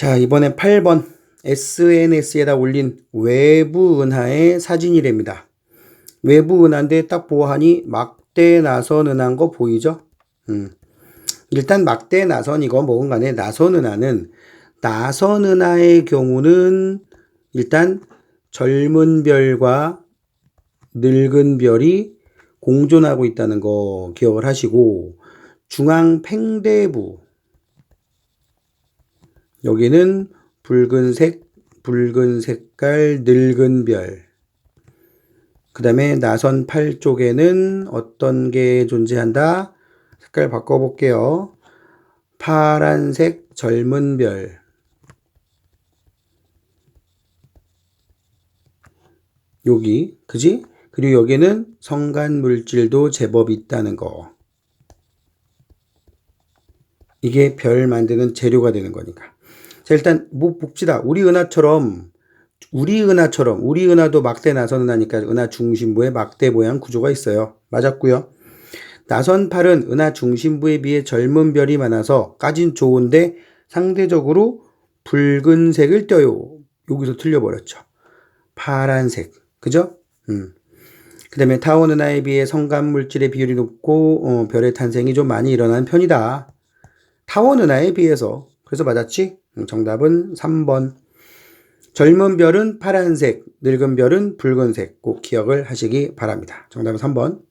자, 이번엔 8번 SNS에다 올린 외부 은하의 사진이랍니다. 외부 은하인데 딱 보아하니 막대 나선 은하인 거 보이죠? 음. 일단 막대 나선이건 뭐건 간에 나선 은하는 나선 은하의 경우는 일단 젊은 별과 늙은 별이 공존하고 있다는 거 기억을 하시고 중앙 팽대부 여기는 붉은색, 붉은 색깔, 늙은 별. 그 다음에 나선 팔 쪽에는 어떤 게 존재한다? 색깔 바꿔볼게요. 파란색, 젊은 별. 여기, 그지? 그리고 여기는 성간 물질도 제법 있다는 거. 이게 별 만드는 재료가 되는 거니까. 자, 일단 뭐 봅시다. 우리 은하처럼 우리 은하처럼 우리 은하도 막대 나선 은하니까 은하 중심부에 막대 모양 구조가 있어요. 맞았고요. 나선팔은 은하 중심부에 비해 젊은 별이 많아서 까진 좋은데 상대적으로 붉은색을 떼요. 여기서 틀려버렸죠. 파란색. 그죠? 음. 그 다음에 타원 은하에 비해 성간 물질의 비율이 높고 어, 별의 탄생이 좀 많이 일어나는 편이다. 타원 은하에 비해서. 그래서 맞았지? 음, 정답은 3번. 젊은 별은 파란색, 늙은 별은 붉은색 꼭 기억을 하시기 바랍니다. 정답은 3번.